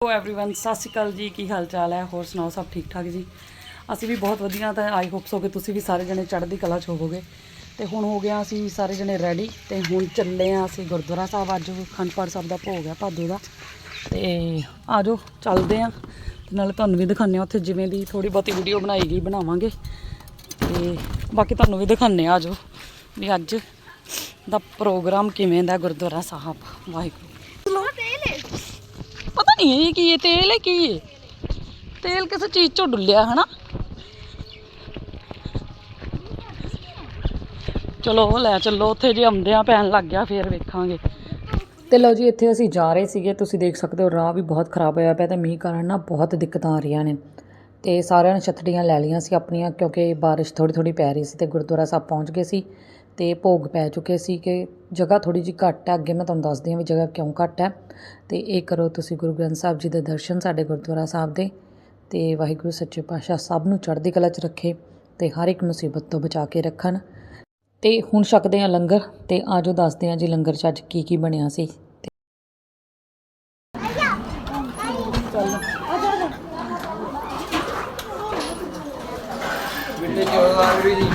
Hello everyone ਸਤਿ ਸ਼੍ਰੀ ਅਕਾਲ ਜੀ ਕੀ ਹਾਲ ਚਾਲ ਹੈ ਹੋਰ ਸੁਣਾਓ ਸਭ ਠੀਕ ਠਾਕ ਜੀ ਅਸੀਂ ਵੀ ਬਹੁਤ ਵਧੀਆ ਤਾਂ ਆਈ ਹੋਪ ਸੋ ਕਿ ਤੁਸੀਂ ਵੀ ਸਾਰੇ ਜਣੇ ਚੜ੍ਹਦੀ ਕਲਾ 'ਚ ਹੋਵੋਗੇ ਤੇ ਹੁਣ ਹੋ ਗਿਆ ਅਸੀਂ ਸਾਰੇ ਜਣੇ ਰੈਡੀ ਤੇ ਹੁਣ ਚੱਲੇ ਆ ਅਸੀਂ ਗੁਰਦੁਆਰਾ ਸਾਹਿਬ ਅੱਜ ਖੰਡਪਾੜ ਸਾਹਿਬ ਦਾ ਭੋਗ ਹੈ ਭਾਦੋ ਦਾ ਤੇ ਆਜੋ ਚੱਲਦੇ ਆ ਤੇ ਨਾਲੇ ਤੁਹਾਨੂੰ ਵੀ ਦਿਖਾਉਂਦੇ ਆ ਉੱਥੇ ਜਿਵੇਂ ਦੀ ਥੋੜੀ ਬਹੁਤੀ ਵੀਡੀਓ ਬਣਾਈ ਗਈ ਬਣਾਵਾਂਗੇ ਤੇ ਬਾਕੀ ਤੁਹਾਨੂੰ ਵੀ ਦਿਖਾਉਂਦੇ ਆ ਆਜੋ ਵੀ ਅੱਜ ਦਾ ਪ੍ਰੋਗਰਾਮ ਕਿਵੇਂ ਦਾ ਗੁਰਦੁਆਰਾ ਸਾਹਿਬ ਵਾਹਿਗੁਰੂ ਪਤਾ ਨਹੀਂ ਇਹ ਕੀ ਹੈ, ਤੇਲ ਹੈ ਕੀ ਹੈ? ਤੇਲ ਕਿਸੇ ਚੀਜ਼ ਚੋਂ ਡੁੱਲਿਆ, ਹਨਾ? ਚਲੋ, ਲੈ ਚੱਲੋ, ਉੱਥੇ ਜੇ ਆਉਂਦਿਆਂ ਪੈਣ ਲੱਗ ਗਿਆ, ਫੇਰ ਵੇਖਾਂਗੇ। ਤੇ ਲਓ ਜੀ, ਇੱਥੇ ਅਸੀਂ ਜਾ ਰਹੇ ਸੀਗੇ, ਤੁਸੀਂ ਦੇਖ ਸਕਦੇ ਹੋ, ਰਾਹ ਵੀ ਬਹੁਤ ਖਰਾਬ ਹੋਇਆ ਪਿਆ ਤੇ ਮੀਂਹ ਕਾਰਨ ਨਾ ਬਹੁਤ ਦਿੱਕਤਾਂ ਆ ਰਹੀਆਂ ਨੇ। ਤੇ ਸਾਰਿਆਂ ਨੇ ਛੱਤਰੀਆਂ ਲੈ ਲਈਆਂ ਸੀ ਆਪਣੀਆਂ, ਕਿਉਂਕਿ ਬਾਰਿਸ਼ ਥੋੜੀ ਥੋੜੀ ਪੈ ਰਹੀ ਸੀ ਤੇ ਗੁਰਦੁਆਰਾ ਸਾਹਿਬ ਪਹੁੰਚ ਗਏ ਸੀ। ਅਤੇ ਭੋਗ ਪੈ ਚੁੱਕੇ ਸੀ ਕਿ ਜਗ੍ਹਾ ਥੋੜ੍ਹੀ ਜਿਹੀ ਘੱਟ ਹੈ। ਅੱਗੇ ਮੈਂ ਤੁਹਾਨੂੰ ਦੱਸਦੀ ਹਾਂ ਵੀ ਜਗ੍ਹਾ ਕਿਉਂ ਘੱਟ ਹੈ। ਅਤੇ ਇਹ ਕਰੋ ਤੁਸੀਂ ਗੁਰੂ ਗ੍ਰੰਥ ਸਾਹਿਬ ਜੀ ਦੇ ਦਰਸ਼ਨ ਸਾਡੇ ਗੁਰਦੁਆਰਾ ਸਾਹਿਬ ਦੇ ਅਤੇ ਵਾਹਿਗੁਰੂ ਸੱਚੇ ਪਾਤਸ਼ਾਹ ਸਭ ਨੂੰ ਚੜ੍ਹਦੀ ਕਲਾ 'ਚ ਰੱਖੇ ਅਤੇ ਹਰ ਇੱਕ ਮੁਸੀਬਤ ਤੋਂ ਬਚਾ ਕੇ ਰੱਖਣ। ਤੇ ਹੁਣ ਛਕਦੇ ਹਾਂ ਲੰਗਰ ਤੇ ਆਜੋ ਦੱਸਦੇ ਹਾਂ ਜੀ ਲੰਗਰ 'ਚ ਅੱਜ ਕੀ ਕੀ ਬਣਿਆ ਸੀ। ਤੇ ਮਿੱਠੇ ਚੌਲ ਜੀ।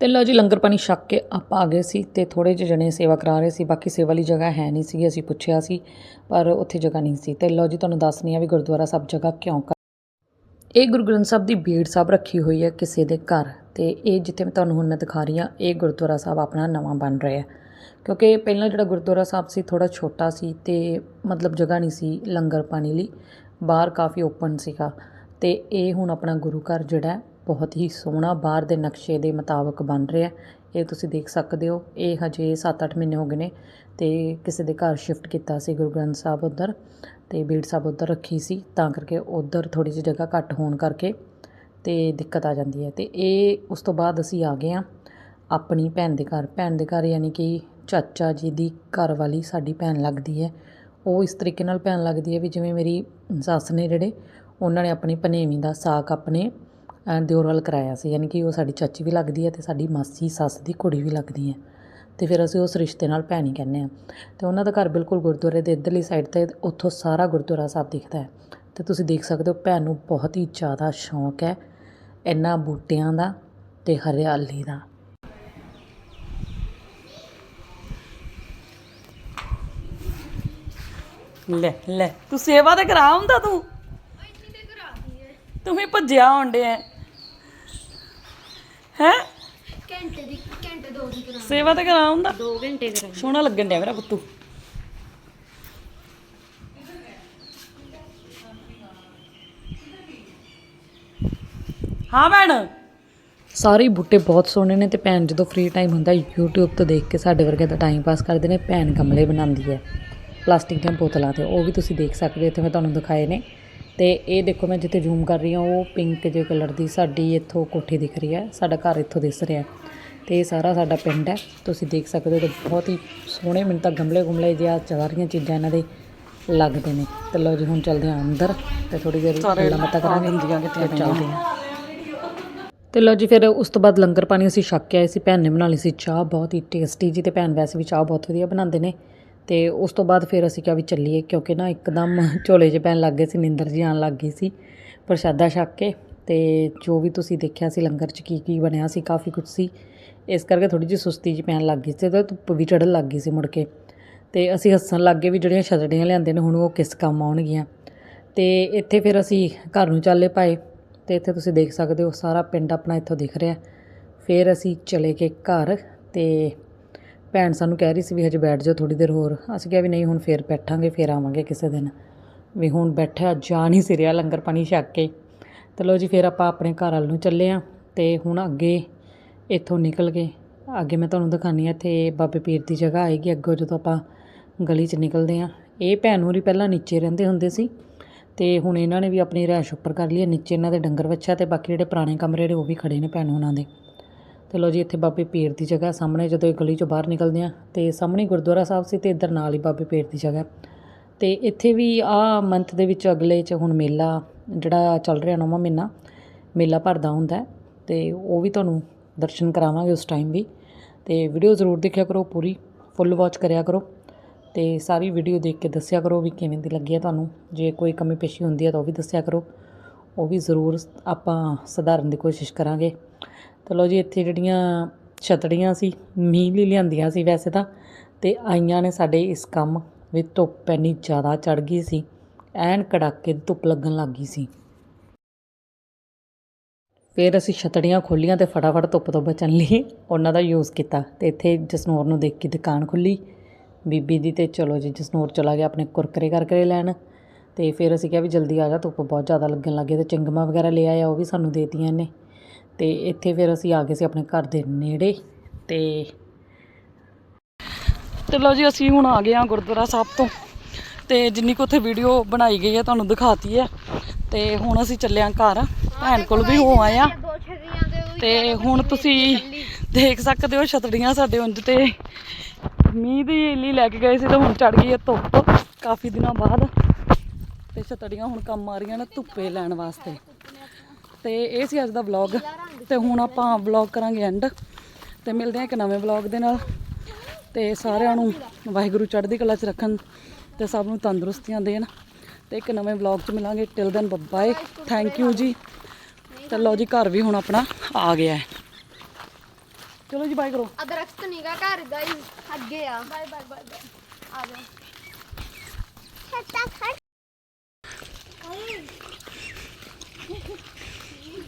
ਤੇ ਲਓ ਜੀ, ਲੰਗਰ ਪਾਣੀ ਛੱਕ ਕੇ ਆਪਾਂ ਆ ਗਏ ਸੀ ਤੇ ਥੋੜੇ ਜਿਹੇ ਜਣੇ ਸੇਵਾ ਕਰਾ ਰਹੇ ਸੀ, ਬਾਕੀ ਸੇਵਾ ਵਾਲੀ ਜਗ੍ਹਾ ਹੈ ਨਹੀਂ ਸੀ ਅਸੀਂ ਪੁੱਛਿਆ ਸੀ, ਪਰ ਉੱਥੇ ਜਗ੍ਹਾ ਨਹੀਂ ਸੀ। ਤੇ ਲਓ ਜੀ, ਤੁਹਾਨੂੰ ਦੱਸਣੀ ਆ ਵੀ ਗੁਰਦੁਆਰਾ ਸਭ ਜਗ੍ਹਾ ਕਿਉਂ ਕਰ ਇਹ ਗੁਰੂ ਗ੍ਰੰਥ ਸਾਹਿਬ ਦੀ ਬੀੜ ਸਾਹਿਬ ਰੱਖੀ ਹੋਈ ਹੈ ਕਿਸੇ ਦੇ ਘਰ। ਤੇ ਇਹ ਜਿੱਥੇ ਮੈਂ ਤੁਹਾਨੂੰ ਹੁਣ ਮੈਂ ਦਿਖਾ ਰਹੀ ਹਾਂ, ਇਹ ਗੁਰਦੁਆਰਾ ਸਾਹਿਬ ਆਪਣਾ ਨਵਾਂ ਬਣ ਰਿਹਾ ਹੈ। ਕਿਉਂਕਿ ਪਹਿਲਾਂ ਜਿਹੜਾ ਗੁਰਦੁਆਰਾ ਸਾਹਿਬ ਸੀ ਥੋੜਾ ਛੋਟਾ ਸੀ ਤੇ ਮਤਲਬ ਜਗ੍ਹਾ ਨਹੀਂ ਸੀ ਲੰਗਰ ਪਾਣੀ ਲਈ, ਬਾਹਰ ਕਾਫੀ ਓਪਨ ਸੀਗਾ ਤੇ ਇਹ ਹੁਣ ਆਪਣਾ ਗੁਰੂ ਘਰ ਜਿਹੜਾ ਬਹੁਤ ਹੀ ਸੋਹਣਾ ਬਾਹਰ ਦੇ ਨਕਸ਼ੇ ਦੇ ਮੁਤਾਬਕ ਬਣ ਰਿਹਾ ਇਹ ਤੁਸੀਂ ਦੇਖ ਸਕਦੇ ਹੋ, ਇਹ ਹਜੇ 7-8 ਮਹੀਨੇ ਹੋ ਗਏ ਨੇ ਤੇ ਕਿਸੇ ਦੇ ਘਰ ਸ਼ਿਫਟ ਕੀਤਾ ਸੀ ਗੁਰੂ ਗ੍ਰੰਥ ਸਾਹਿਬ ਉੱਧਰ ਤੇ ਬੀੜ ਸਾਹਿਬ ਉੱਧਰ ਰੱਖੀ ਸੀ, ਤਾਂ ਕਰਕੇ ਉੱਧਰ ਥੋੜੀ ਜਿਹੀ ਜਗ੍ਹਾ ਘੱਟ ਹੋਣ ਕਰਕੇ ਅਤੇ ਦਿੱਕਤ ਆ ਜਾਂਦੀ ਹੈ। ਅਤੇ ਇਹ ਉਸ ਤੋਂ ਬਾਅਦ ਅਸੀਂ ਆ ਗਏ ਹਾਂ ਆਪਣੀ ਭੈਣ ਦੇ ਘਰ। ਭੈਣ ਦੇ ਘਰ ਯਾਨੀ ਕਿ ਚਾਚਾ ਜੀ ਦੀ ਘਰਵਾਲੀ ਸਾਡੀ ਭੈਣ ਲੱਗਦੀ ਹੈ। ਉਹ ਇਸ ਤਰੀਕੇ ਨਾਲ ਭੈਣ ਲੱਗਦੀ ਹੈ ਵੀ ਜਿਵੇਂ ਮੇਰੀ ਸੱਸ ਨੇ ਜਿਹੜੇ ਉਹਨਾਂ ਨੇ ਆਪਣੀ ਭਨੇਵੀਂ ਦਾ ਸਾਕ ਆਪਣੇ ਦਿਓਰ ਵੱਲ ਕਰਾਇਆ ਸੀ। ਯਾਨੀ ਕਿ ਉਹ ਸਾਡੀ ਚਾਚੀ ਵੀ ਲੱਗਦੀ ਹੈ ਤੇ ਸਾਡੀ ਮਾਸੀ, ਸੱਸ ਦੀ ਕੁੜੀ ਵੀ ਲੱਗਦੀ ਹੈ। ਤੇ ਫਿਰ ਅਸੀਂ ਉਸ ਰਿਸ਼ਤੇ ਨਾਲ ਭੈਣ ਹੀ ਕਹਿੰਦੇ ਆ ਤੇ ਉਹਨਾਂ ਦਾ ਘਰ ਬਿਲਕੁਲ ਗੁਰਦੁਆਰੇ ਦੇ ਇੱਧਰਲੀ ਸਾਈਡ ਤੇ ਉੱਥੋਂ ਸਾਰਾ ਗੁਰਦੁਆਰਾ ਸਾਹਿਬ ਦਿਖਦਾ ਹੈ। ਤੇ ਤੁਸੀਂ ਦੇਖ ਸਕਦੇ ਹੋ ਭੈਣ ਨੂੰ ਬਹੁਤ ਹੀ ਜ਼ਿਆਦਾ ਸ਼ੌਂਕ ਹੈ। ਇਹਨਾਂ ਬੂਟਿਆਂ ਦਾ ਤੇ ਹਰਿਆਲੀ ਦਾ। ਲੈ ਲੈ ਤੂੰ ਸੇਵਾ ਤੇ ਕਰਾ ਹੁੰਦਾ ਤੂੰ? ਤੂੰ ਵੀ ਭੱਜਿਆ ਹੁੰਦੇ ਹੈ। ਹੈ? ਘੰਟੇ ਦੀ ਘੰਟੇ ਦੋ ਦੀ ਕਰਾ ਸੇਵਾ ਤੇ ਕਰਾ ਹੁੰਦਾ 2 ਘੰਟੇ ਕਰਾ ਸੋਹਣਾ ਲੱਗਣ ਡਿਆ ਮੇਰਾ ਪੁੱਤੂ। ਹਾਂ ਭੈਣ। ਸਾਰੇ ਬੂਟੇ ਬਹੁਤ ਸੋਹਣੇ ਨੇ ਤੇ ਭੈਣ ਜਦੋਂ ਫ੍ਰੀ ਟਾਈਮ ਹੁੰਦਾ YouTube ਤੋਂ ਦੇਖ ਕੇ ਸਾਡੇ ਵਰਗੇ ਦਾ ਟਾਈਮ ਪਾਸ ਕਰਦੇ ਨੇ ਭੈਣ ਗਮਲੇ ਬਣਾਉਂਦੀ ਹੈ ਪਲਾਸਟਿਕ ਦੀਆਂ ਬੋਤਲਾਂ ਤੇ ਉਹ ਵੀ ਤੁਸੀਂ ਦੇਖ ਸਕਦੇ ਹੋ ਇੱਥੇ ਮੈਂ ਤੁਹਾਨੂੰ ਦਿਖਾਏ ਨੇ। ਤੇ ਇਹ ਦੇਖੋ ਮੈਂ ਜਿੱਥੇ ਜ਼ੂਮ ਕਰ ਰਹੀ ਹਾਂ ਉਹ ਪਿੰਕ ਜਿਹੇ ਕਲਰ ਦੀ ਸਾਡੀ ਇੱਥੋਂ ਕੋਠੀ ਦਿਖ ਰਹੀ ਹੈ ਸਾਡਾ ਘਰ ਇੱਥੋਂ ਦਿਸ ਰਿਹਾ ਤੇ ਇਹ ਸਾਰਾ ਸਾਡਾ ਪਿੰਡ ਹੈ ਤੁਸੀਂ ਦੇਖ ਸਕਦੇ ਹੋ ਤੇ ਬਹੁਤ ਹੀ ਸੋਹਣੇ ਮੈਨੂੰ ਤਾਂ ਗਮਲੇ ਗੁਮਲੇ ਜਿਹਾ ਸਾਰੀਆਂ ਚੀਜ਼ਾਂ ਇਹਨਾਂ ਦੇ ਲੱਗਦੇ ਨੇ। ਤੇ ਲਓ ਜੀ ਹੁਣ ਚੱਲਦੇ ਹਾਂ ਅੰਦਰ ਤੇ ਥੋੜੀ ਦੇਰ ਗੱਲਾਂ ਬਾਤਾਂ ਕਰਾਂਗੇ। ਹੁੰਦੀਆਂ ਕਿਤੇ ਚੱਲਦੇ ਹਾਂ। ਤੇ ਲਓ ਜੀ, ਫਿਰ ਉਸ ਤੋਂ ਬਾਅਦ ਲੰਗਰ ਪਾਣੀ ਅਸੀਂ ਛੱਕ ਕੇ ਆਏ ਸੀ, ਭੈਣ ਨੇ ਬਣਾ ਲਈ ਸੀ ਚਾਹ, ਬਹੁਤ ਹੀ ਟੇਸਟੀ ਜੀ, ਤੇ ਭੈਣ ਵੈਸੇ ਵੀ ਚਾਹ ਬਹੁਤ ਵਧੀਆ ਬਣਾਉਂਦੇ ਨੇ। ਤੇ ਉਸ ਤੋਂ ਬਾਅਦ ਫਿਰ ਅਸੀਂ ਕਿਹਾ ਵੀ ਚੱਲੀਏ, ਕਿਉਂਕਿ ਨਾ ਇੱਕਦਮ ਝੋਲੇ 'ਚ ਪੈਣ ਲੱਗ ਗਏ ਸੀ, ਨਿੰਦਰ ਜੀ ਆਉਣ ਲੱਗ ਗਈ ਸੀ ਪ੍ਰਸ਼ਾਦਾ ਛੱਕ ਕੇ। ਤੇ ਜੋ ਵੀ ਤੁਸੀਂ ਦੇਖਿਆ ਸੀ ਲੰਗਰ 'ਚ ਕੀ ਕੀ ਬਣਿਆ ਸੀ, ਕਾਫੀ ਕੁਝ ਸੀ, ਇਸ ਕਰਕੇ ਥੋੜੀ ਜਿਹੀ ਸੁਸਤੀ ਜਿਹੀ ਪੈਣ ਲੱਗ ਗਈ ਸੀ, ਤੇ ਧੁੱਪ ਵੀ ਚੜ੍ਹਨ ਲੱਗ ਗਈ ਸੀ ਮੁੜ ਕੇ। ਤੇ ਅਸੀਂ ਹੱਸਣ ਲੱਗ ਗਏ ਵੀ ਜਿਹੜੀਆਂ ਛਤੜੀਆਂ ਲਿਆਂਦੇ ਨੇ, ਹੁਣ ਉਹ ਕਿਸ ਕੰਮ ਆਉਣਗੀਆਂ। ਤੇ ਇੱਥੇ ਫਿਰ ਅਸੀਂ ਘਰ ਨੂੰ ਚੱਲੇ ਪਾਏ। ਤੇ ਇੱਥੇ ਤੁਸੀਂ ਦੇਖ ਸਕਦੇ ਹੋ, ਸਾਰਾ ਪਿੰਡ ਆਪਣਾ ਇੱਥੋਂ ਦਿਖ ਰਿਹਾ। ਫਿਰ ਅਸੀਂ ਚਲੇ ਗਏ ਘਰ ਤੇ ਭੈਣ ਸਾਨੂੰ ਕਹਿ ਰਹੀ ਸੀ ਵੀ ਹਜੇ ਬੈਠ ਜਾਓ ਥੋੜੀ ਦੇਰ ਹੋਰ। ਅਸੀਂ ਕਿਹਾ ਵੀ ਨਹੀਂ, ਹੁਣ ਫੇਰ ਬੈਠਾਂਗੇ, ਫੇਰ ਆਵਾਂਗੇ ਕਿਸੇ ਦਿਨ। ਵੀ ਹੁਣ ਬੈਠਿਆ, ਜਾ ਨਹੀਂ ਸਿਰਿਆ ਲੰਗਰ ਪਾਣੀ ਛਕ ਕੇ। ਤੇ ਲੋ ਜੀ, ਫਿਰ ਆਪਾਂ ਆਪਣੇ ਘਰ ਵੱਲ ਨੂੰ ਚੱਲੇ ਆ ਤੇ ਹੁਣ ਅੱਗੇ ਇੱਥੋਂ ਨਿਕਲ ਕੇ ਅੱਗੇ ਮੈਂ ਤੁਹਾਨੂੰ ਦਿਖਾਨੀ ਆ ਇੱਥੇ ਬਾਬੇ ਪੀਰ ਦੀ ਜਗ੍ਹਾ ਆਏਗੀ। ਅੱਗੋਂ ਜਦੋਂ ਆਪਾਂ ਗਲੀ 'ਚ ਨਿਕਲਦੇ ਆ, ਇਹ ਭੈਣ ਹੋਰੀ ਪਹਿਲਾਂ ਨੀਚੇ ਰਹਿੰਦੇ ਹੁੰਦੇ ਸੀ। ਤੇ ਹੁਣ ਇਹਨਾਂ ਨੇ ਵੀ ਆਪਣੀ ਰਿਹਾਇਸ਼ ਉੱਪਰ ਕਰ ਲਈ ਹੈ, ਨੀਚੇ ਇਹਨਾਂ ਦੇ ਡੰਗਰ ਵੱਛਾ ਤੇ ਬਾਕੀ ਜਿਹੜੇ ਪੁਰਾਣੇ ਕਮਰੇ ਨੇ ਉਹ ਵੀ ਖੜੇ ਨੇ ਭੈਣ ਉਹਨਾਂ ਦੇ। ਤੇ ਲੋ ਜੀ, ਇੱਥੇ ਬਾਬੇ ਪੀਰ ਦੀ ਜਗ੍ਹਾ ਸਾਹਮਣੇ ਜਦੋਂ ਇਹ ਗਲੀ ਚੋਂ ਬਾਹਰ ਨਿਕਲਦੇ ਆ, ਤੇ ਸਾਹਮਣੇ ਗੁਰਦੁਆਰਾ ਸਾਹਿਬ ਸੀ ਤੇ ਇੱਧਰ ਨਾਲ ਹੀ ਬਾਬੇ ਪੀਰ ਦੀ ਜਗ੍ਹਾ। ਤੇ ਇੱਥੇ ਵੀ ਆ ਮੰਥ ਦੇ ਵਿੱਚ ਅਗਲੇ 'ਚ ਹੁਣ ਮੇਲਾ ਜਿਹੜਾ ਚੱਲ ਰਿਹਾ ਨੌਵਾਂ ਮਹੀਨਾ, ਮੇਲਾ ਭਰਦਾ ਹੁੰਦਾ ਹੈ, ਤੇ ਉਹ ਵੀ ਤੁਹਾਨੂੰ ਦਰਸ਼ਨ ਕਰਾਵਾਂਗੇ ਉਸ ਟਾਈਮ ਵੀ। ਤੇ ਵੀਡੀਓ ਜ਼ਰੂਰ ਦੇਖਿਆ ਕਰੋ, ਪੂਰੀ ਫੁੱਲ ਵਾਚ ਕਰਿਆ ਕਰੋ। ਅਤੇ ਸਾਰੀ ਵੀਡੀਓ ਦੇਖ ਕੇ ਦੱਸਿਆ ਕਰੋ ਵੀ ਕਿਵੇਂ ਦੀ ਲੱਗੀ ਹੈ ਤੁਹਾਨੂੰ। ਜੇ ਕੋਈ ਕਮੀ ਪੇਸ਼ੀ ਹੁੰਦੀ ਹੈ ਤਾਂ ਉਹ ਵੀ ਦੱਸਿਆ ਕਰੋ। ਉਹ ਵੀ ਜ਼ਰੂਰ ਆਪਾਂ ਸੁਧਾਰਨ ਦੀ ਕੋਸ਼ਿਸ਼ ਕਰਾਂਗੇ। ਚਲੋ ਜੀ, ਇੱਥੇ ਜਿਹੜੀਆਂ ਛਤੜੀਆਂ ਸੀ, ਮੀਂਹ ਲਈ ਲਿਆਂਦੀਆਂ ਸੀ ਵੈਸੇ ਤਾਂ, ਤੇ ਆਈਆਂ ਨੇ ਸਾਡੇ ਇਸ ਕੰਮ ਵਿੱਚ ਧੁੱਪ ਇੰਨੀ ਜ਼ਿਆਦਾ ਚੜ ਗਈ ਸੀ, ਐਨ ਕੜਾਕੇ ਦੀ ਧੁੱਪ ਲੱਗਣ ਲੱਗ ਗਈ ਸੀ। ਫਿਰ ਅਸੀਂ ਛਤੜੀਆਂ ਖੋਲੀਆਂ ਤੇ ਫਟਾਫਟ ਧੁੱਪ ਤੋਂ ਬਚਣ ਲਈ ਉਹਨਾਂ ਦਾ ਯੂਜ਼ ਕੀਤਾ ਤੇ ਇੱਥੇ ਜਸਨੂਰ ਨੂੰ ਦੇਖ ਕੇ ਦੁਕਾਨ ਖੁੱਲੀ ਬੀਬੀ ਦੀ ਤੇ ਚਲੋ ਜੀ ਜਸਨੂਰ ਚਲਾ ਗਿਆ ਆਪਣੇ ਕੁਰਕਰੇ ਕਰਕਰੇ ਲੈਣ। ਤੇ ਫਿਰ ਅਸੀਂ ਕਿਹਾ ਵੀ ਜਲਦੀ ਆ ਜਾ, ਧੁੱਪ ਬਹੁਤ ਜ਼ਿਆਦਾ ਲੱਗਣ ਲੱਗੇ ਤੇ ਚਿੰਗਮਾ ਵਗੈਰਾ ਲੈ ਆਇਆ, ਉਹ ਵੀ ਸਾਨੂੰ ਦੇਤੀਆਂ ਨੇ ਤੇ ਇੱਥੇ ਫਿਰ ਅਸੀਂ ਆ ਗਏ ਸੀ ਆਪਣੇ ਘਰ ਦੇ ਨੇੜੇ ਤੇ ਤੇ ਲਓ ਜੀ, ਅਸੀਂ ਹੁਣ ਆ ਗਏ ਆ ਗੁਰਦੁਆਰਾ ਸਾਹਿਬ ਤੋਂ। ਤੇ ਜਿੰਨੀ ਕੁ ਉੱਥੇ ਵੀਡੀਓ ਬਣਾਈ ਗਈ ਹੈ ਤੁਹਾਨੂੰ ਦਿਖਾਤੀ ਹੈ ਤੇ ਹੁਣ ਅਸੀਂ ਚੱਲੇ ਆਂ ਘਰ। ਭੈਣ ਕੋਲ ਵੀ ਹੋ ਆਏ ਆ ਤੇ ਹੁਣ ਤੁਸੀਂ ਦੇਖ ਸਕਦੇ ਹੋ ਛਤੜੀਆਂ ਸਾਡੇ ਉਂਝ ਤੇ ਮੀਂਹ ਦੀ ਲਈ ਲੈ ਕੇ ਗਏ ਸੀ ਤੇ ਹੁਣ ਚੜ ਗਈ ਹੈ ਧੁੱਪ। ਕਾਫੀ ਦਿਨਾਂ ਬਾਅਦ ਤੇ ਛਤੜੀਆਂ ਹੁਣ ਕੰਮ ਆ ਰਹੀਆਂ ਨੇ ਧੁੱਪੇ ਲੈਣ ਵਾਸਤੇ। ਤੇ ਇਹ ਸੀ ਅੱਜ ਦਾ ਵਲੌਗ ਤੇ ਹੁਣ ਆਪਾਂ ਵਲੌਗ ਕਰਾਂਗੇ ਐਂਡ ਤੇ ਮਿਲਦੇ ਹਾਂ ਇੱਕ ਨਵੇਂ ਵਲੌਗ ਦੇ ਨਾਲ। ਤੇ ਸਾਰਿਆਂ ਨੂੰ ਵਾਹਿਗੁਰੂ ਚੜ੍ਹਦੀ ਕਲਾ 'ਚ ਰੱਖਣ ਤੇ ਸਭ ਨੂੰ ਤੰਦਰੁਸਤੀਆਂ ਦੇਣ। ਤੇ ਇੱਕ ਨਵੇਂ ਵਲੌਗ 'ਚ ਮਿਲਾਂਗੇ। Till then bye thank you ji. ਤੇ ਲਓ ਜੀ, ਘਰ ਵੀ ਹੁਣ ਆਪਣਾ ਆ ਗਿਆ ਹੈ। ਚਲੋ ਜੀ ਬਾਏ ਕਰੋ। ਆ ਦਰਖਤ ਨੀਗਾ ਘਰ ਦਾ ਅੱਗੇ ਆ। ਬਾਏ ਬਾਏ ਬਾਏ ਆ ਜਾ ਖੱਟਾ ਖੱਟ